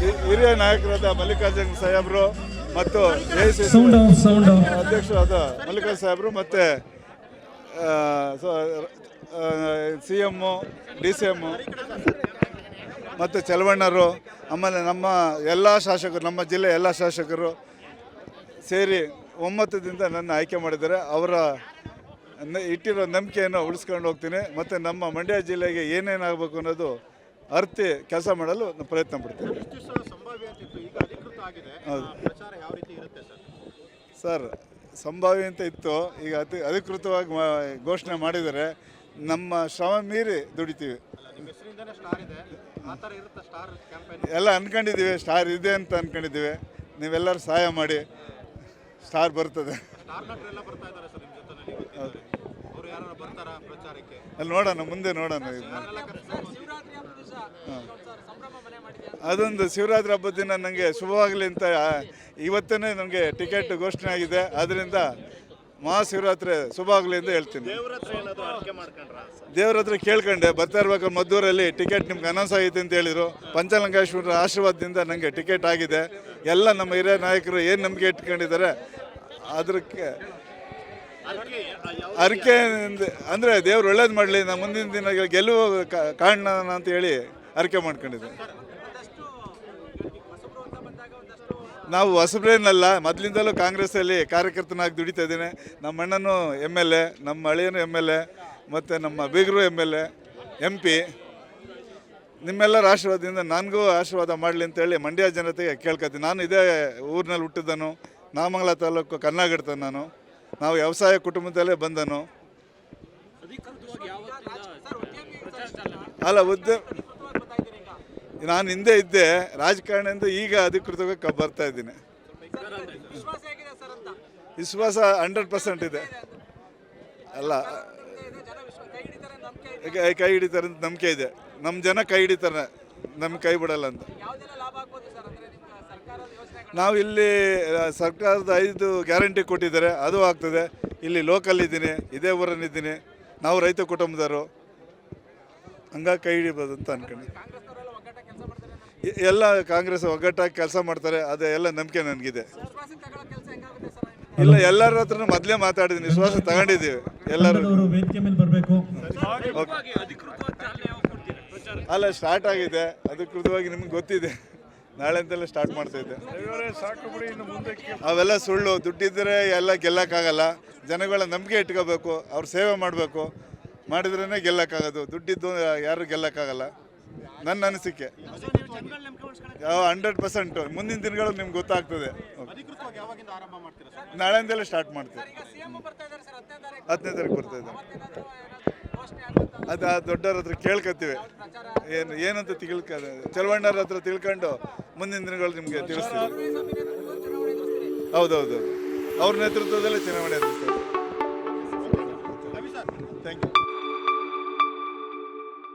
ಹಿರಿಯ ನಾಯಕರಾದ ಮಲ್ಲಿಕಾರ್ಜುನ್ ಸಾಹೇಬರು ಮತ್ತು ಅಧ್ಯಕ್ಷರಾದ ಮಲ್ಲಿಕಾರ್ಜುನ್ ಸಾಹೇಬ್ರು ಮತ್ತು C M D C M ಮತ್ತು ಚಲವಣ್ಣರು ಆಮೇಲೆ ನಮ್ಮ ಎಲ್ಲ ಶಾಸಕರು ನಮ್ಮ ಜಿಲ್ಲೆ ಎಲ್ಲ ಶಾಸಕರು ಸೇರಿ ಒಮ್ಮತದಿಂದ ನನ್ನ ಆಯ್ಕೆ ಮಾಡಿದ್ದಾರೆ. ಅವರ ಇಟ್ಟಿರೋ ನಂಬಿಕೆಯನ್ನು ಉಳಿಸ್ಕೊಂಡು ಹೋಗ್ತೀನಿ. ಮತ್ತು ನಮ್ಮ ಮಂಡ್ಯ ಜಿಲ್ಲೆಗೆ ಏನೇನಾಗಬೇಕು ಅನ್ನೋದು ಅರ್ತಿ ಕೆಲಸ ಮಾಡಲು ಪ್ರಯತ್ನ ಪಡ್ತೇವೆ. ಸರ್? ಸಂಭಾವ್ಯ ಅಂತ ಇತ್ತು. ಈಗ ಅತಿ ಅಧಿಕೃತವಾಗಿ ಘೋಷಣೆ ಮಾಡಿದರೆ ನಮ್ಮ ಶ್ರಮ ಮೀರಿ ದುಡಿತೀವಿ. ಎಲ್ಲ ಅನ್ಕೊಂಡಿದ್ದೀವಿ. ಸ್ಟಾರ್ ಇದೆ ಅಂತ ಅನ್ಕೊಂಡಿದ್ದೀವಿ. ನೀವೆಲ್ಲರೂ ಸಹಾಯ ಮಾಡಿ. ಸ್ಟಾರ್ ಬರ್ತದೆ. ಅಲ್ಲಿ ನೋಡೋಣ ಮುಂದೆ ನೋಡೋಣ ಅದೊಂದು ಶಿವರಾತ್ರಿ ಹಬ್ಬದ ದಿನ ನನಗೆ ಶುಭವಾಗಲಿ ಅಂತ ಇವತ್ತೇ ನನಗೆ ಟಿಕೆಟ್ ಘೋಷಣೆ ಆಗಿದೆ. ಆದ್ದರಿಂದ ಮಹಾಶಿವರಾತ್ರಿ ಶುಭ ಆಗಲಿ ಅಂತ ಹೇಳ್ತೀನಿ. ದೇವ್ರ ಹತ್ರ ಕೇಳ್ಕೊಂಡೆ. ಬರ್ತಾ ಇರ್ಬೇಕಾದ್ರೆ ಮದ್ದೂರಲ್ಲಿ ಟಿಕೆಟ್ ನಿಮ್ಗೆ ಅನೌನ್ಸ್ ಆಗೈತೆ ಅಂತ ಹೇಳಿದರು. ಪಂಚಲಂಗೇಶ್ವರ ಆಶೀರ್ವಾದದಿಂದ ನನಗೆ ಟಿಕೆಟ್ ಆಗಿದೆ. ಎಲ್ಲ ನಮ್ಮ ಹಿರಿಯ ನಾಯಕರು ಏನು ನಂಬಿಕೆ ಇಟ್ಕೊಂಡಿದ್ದಾರೆ ಅದಕ್ಕೆ ಅರಿಕೆ ಅಂದರೆ ದೇವ್ರು ಒಳ್ಳೇದು ಮಾಡಲಿ, ನಾ ಮುಂದಿನ ದಿನ ಗೆಲುವು ಕಾ- ಕಾಣೋಣ ಅಂತ ಹೇಳಿ ಅರಿಕೆ ಮಾಡ್ಕೊಂಡಿದ್ದೆ. ನಾವು ಹೊಸಬ್ರೇನಲ್ಲ, ಮೊದಲಿಂದಲೂ ಕಾಂಗ್ರೆಸ್ಸಲ್ಲಿ ಕಾರ್ಯಕರ್ತನಾಗಿ ದುಡಿತಾ ಇದ್ದೇನೆ. ನಮ್ಮ ಅಣ್ಣನೂ ಎಂ ಎಲ್ ಎ, ನಮ್ಮ ಅಳಿಯನು ಎಂ ಎಲ್ ಎ, ಮತ್ತು ನಮ್ಮ ಬೀಗರು M L A, M P. ನಿಮ್ಮೆಲ್ಲರ ಆಶೀರ್ವಾದದಿಂದ ನನಗೂ ಆಶೀರ್ವಾದ ಮಾಡಲಿ ಅಂತೇಳಿ ಮಂಡ್ಯ ಜನತೆಗೆ ಕೇಳ್ಕೊತೀನಿ. ನಾನು ಇದೇ ಊರಿನಲ್ಲಿ ಹುಟ್ಟಿದ್ದನು. ನಾಮಂಗಲ ತಾಲೂಕು ಕನ್ನಾಗಿಡ್ತಾನೆ ನಾನು. ನಾವು ವ್ಯವಸಾಯ ಕುಟುಂಬದಲ್ಲೇ ಬಂದನು. ಅಲ್ಲ ಉದ್ದ ನಾನು ಹಿಂದೆ ಇದ್ದೆ ರಾಜಕಾರಣದಿಂದ ಈಗ ಅಧಿಕೃತವಾಗಿ ಬರ್ತಾ ಇದ್ದೀನಿ. ವಿಶ್ವಾಸ ಹಂಡ್ರೆಡ್ ಪರ್ಸೆಂಟ್ ಇದೆ. ಅಲ್ಲ, ಕೈ- ಹಿಡಿತಾರೆ ಅಂತ ನಂಬಿಕೆ ಇದೆ. ನಮ್ಮ ಜನ ಕೈ ಹಿಡಿತಾರೆ, ನಮ್ಗೆ ಕೈ ಬಿಡಲ್ಲ ಅಂತ. ನಾವು ಇಲ್ಲಿ ಸರ್ಕಾರದ ಐದು ಗ್ಯಾರಂಟಿ ಕೊಟ್ಟಿದ್ದಾರೆ. ಅದು ಆಗ್ತದೆ. ಇಲ್ಲಿ ಲೋಕಲ್ ಇದ್ದೀನಿ ಇದೇ ಊರಲ್ಲಿದ್ದೀನಿ. ನಾವು ರೈತ ಕುಟುಂಬದವರು. ಹಂಗ ಕೈ ಹಿಡಿಬೋದು ಅಂತ ಅನ್ಕೊಂಡು. ಎಲ್ಲ ಕಾಂಗ್ರೆಸ್ ಒಗ್ಗಟ್ಟಾಗಿ ಕೆಲಸ ಮಾಡ್ತಾರೆ. ಅದೇ ಎಲ್ಲ ನಂಬಿಕೆ ನನಗಿದೆ. ಇಲ್ಲ ಎಲ್ಲರ ಹತ್ರ ಮೊದಲೇ ಮಾತಾಡಿದ್ದೀನಿ. ವಿಶ್ವಾಸ ತಗೊಂಡಿದ್ದೀವಿ. ಎಲ್ಲರೂ. ಅಲ್ಲ ಸ್ಟಾರ್ಟ್ ಆಗಿದೆ. ಅಧಿಕೃತವಾಗಿ ನಿಮ್ಗೆ ಗೊತ್ತಿದೆ. ನಾಳೆಂತೆಲ್ಲ ಸ್ಟಾರ್ಟ್ ಮಾಡ್ತಾ ಇದ್ದೆ. ಅವೆಲ್ಲ ಸುಳ್ಳು ದುಡ್ಡಿದ್ದರೆ ಎಲ್ಲ ಗೆಲ್ಲಕ್ಕಾಗಲ್ಲ. ಜನಗಳ ನಂಬಿಕೆ ಇಟ್ಕೋಬೇಕು ಅವ್ರ ಸೇವೆ ಮಾಡಬೇಕು. ಮಾಡಿದ್ರೇ ಗೆಲ್ಲಕ್ಕಾಗೋದು. ದುಡ್ಡಿದ್ದು ಯಾರು ಗೆಲ್ಲಕ್ಕಾಗಲ್ಲ. ನನ್ನ ಅನಿಸಿಕೆ. ಯಾವ ಹಂಡ್ರೆಡ್ ಪರ್ಸೆಂಟ್ ಮುಂದಿನ ದಿನಗಳು ನಿಮ್ಗೆ ಗೊತ್ತಾಗ್ತದೆ. ನಾಳೆಯಿಂದಲೇ ಸ್ಟಾರ್ಟ್ ಮಾಡ್ತೀವಿ. ಹತ್ತನೇ ತಾರೀಕು ಬರ್ತಾ ಇದೆ. ಅದು ಆ ದೊಡ್ಡವ್ರ ಹತ್ರ ಕೇಳ್ಕೊತೀವಿ ಏನು ಏನಂತ ತಿಳ್ಕ ಚಲವಣ್ಣರ ಹತ್ರ ತಿಳ್ಕೊಂಡು ಮುಂದಿನ ದಿನಗಳು ನಿಮಗೆ ತಿಳಿಸ್ತೀವಿ. ಹೌದೌದು. ಅವ್ರ ನೇತೃತ್ವದಲ್ಲೇ ಚುನಾವಣೆ ಎದುರಿಸ್ತಾರೆ. Thank you